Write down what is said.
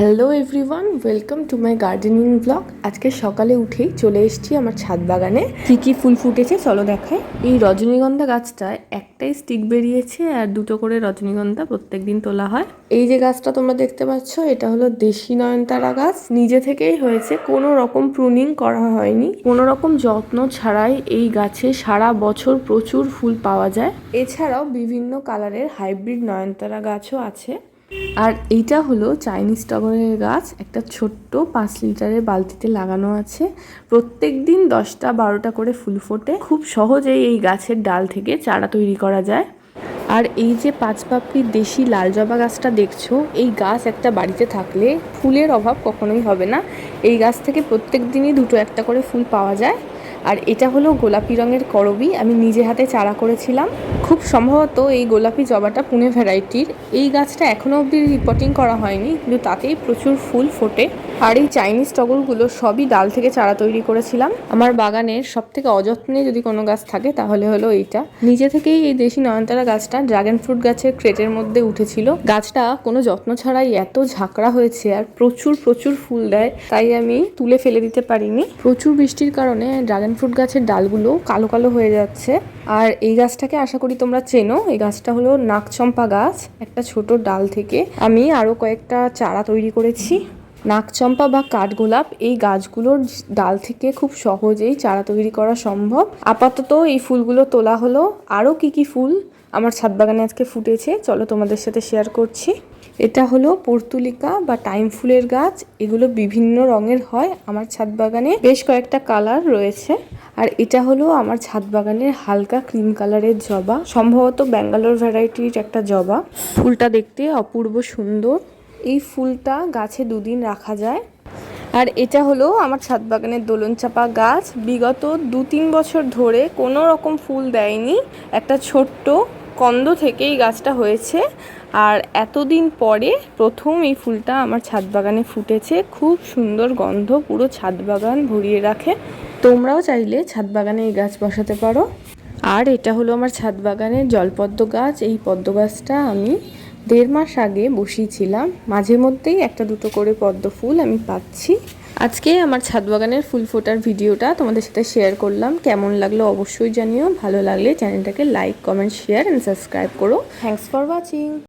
Hello everyone welcome to my gardening blog আজকে সকালে উঠেই চলে এসেছি আমার ছাদ বাগানে। কী কী ফুল ফুটেছে চলো দেখায় এই রজনীগন্ধা গাছটায় একটাই স্টিক বেরিয়েছে আর দুটো করে রজনীগন্ধা প্রত্যেক দিন তোলা হয়। এই যে গাছটা তোমরা দেখতে পাচ্ছ এটা হলো দেশি নয়নতারা গাছ। নিজে থেকেই হয়েছে কোনো রকম প্রুনিং করা হয়নি। কোনো রকম যত্ন ছাড়াই এই গাছে সারা বছর প্রচুর ফুল পাওয়া যায়। এছাড়াও বিভিন্ন কালারের হাইব্রিড নয়নতারা গাছও আছে। আর এইটা হলো চাইনিজ টগরের গাছ। একটা ছোট্ট পাঁচ লিটারের বালতিতে লাগানো আছে। প্রত্যেক দিন দশটা বারোটা করে ফুল ফোটে। খুব সহজেই এই গাছের ডাল থেকে চারা তৈরি করা যায়। আর এই যে পাঁচ পাপড়ির দেশি লাল জবা গাছটা দেখছ, এই গাছ একটা বাড়িতে থাকলে ফুলের অভাব কখনোই হবে না। এই গাছ থেকে প্রত্যেক দিনই দুটো একটা করে ফুল পাওয়া যায়। আর এটা হলো গোলাপি রঙের করবি। আমি নিজে হাতে চারা করেছিলাম। খুব সম্ভবত এই গোলাপি জবাটা পুনে ভ্যারাইটির। এই গাছটা এখনও অবধি রিপোর্টিং করা হয়নি, কিন্তু তাতেই প্রচুর ফুল ফোটে। আর এই চাইনিজ টগরগুলো সবই ডাল থেকে চারা তৈরি করেছিলাম। আমার বাগানের সব থেকে অযত্নে যদি কোনো গাছ থাকে, তাহলে হলো এইটা। নিজে থেকেই এই দেশি নয়নতারা গাছটা ড্রাগন ফ্রুট গাছের ক্রেটের মধ্যে উঠেছিল। গাছটা কোনো যত্ন ছাড়াই এত ঝাঁকড়া হয়েছে আর প্রচুর প্রচুর ফুল দেয়, তাই আমি তুলে ফেলে দিতে পারিনি। প্রচুর বৃষ্টির কারণে ড্রাগন ফ্রুট গাছের ডালগুলো কালো কালো হয়ে যাচ্ছে। আর এই গাছটাকে আশা করি তোমরা চেনো, এই গাছটা হলো নাকচম্পা গাছ, একটা ছোট ডাল থেকে। আমি আরও কয়েকটা চারা তৈরি করেছি। নাকচম্পা বা কাঠগোলাপ, এই গাছগুলোর ডাল থেকে খুব সহজেই চারা তৈরি করা সম্ভব। আপাতত এই ফুলগুলো তোলা হলো। আরও কি কি ফুল আমার ছাদ বাগানে আজকে ফুটেছে, চলো তোমাদের সাথে শেয়ার করছি। এটা হলো পর্তুলিকা বা টাইম ফুলের গাছ। এগুলো বিভিন্ন রঙের হয়। আমার ছাদ বাগানে বেশ কয়েকটা কালার রয়েছে। আর এটা হলো আমার ছাদ বাগানের হালকা ক্রিম কালারের জবা। সম্ভবত ব্যাঙ্গালোর ভ্যারাইটির একটা জবা। ফুলটা দেখতে অপূর্ব সুন্দর। এই ফুলটা গাছে দুদিন রাখা যায়। আর এটা হলো আমার ছাদ বাগানের দোলন চাপা গাছ। বিগত দু তিন বছর ধরে কোনো রকম ফুল দেয়নি। একটা ছোট্ট কন্দ থেকে এই গাছটা হয়েছে। আর এতদিন পরে প্রথম এই ফুলটা আমার ছাদ বাগানে ফুটেছে। খুব সুন্দর গন্ধ, পুরো ছাদ বাগান ভরিয়ে রাখে। তোমরাও চাইলে ছাদ বাগানে এই গাছ বসাতে পারো। আর এটা হলো আমার ছাদ বাগানের জলপদ্ম গাছ। এই পদ্ম গাছটা আমি দেড় মাস আগে বসিয়েছিলাম। মাঝে মধ্যেই একটা দুটো করে পদ্ম ফুল আমি পাচ্ছি। আজকে আমার ছাদ বাগানের ফুল ফোটার ভিডিওটা তোমাদের সাথে শেয়ার করলাম। কেমন লাগল অবশ্যই জানিও। ভালো লাগলে চ্যানেলটাকে like comment share and subscribe করো। Thanks for watching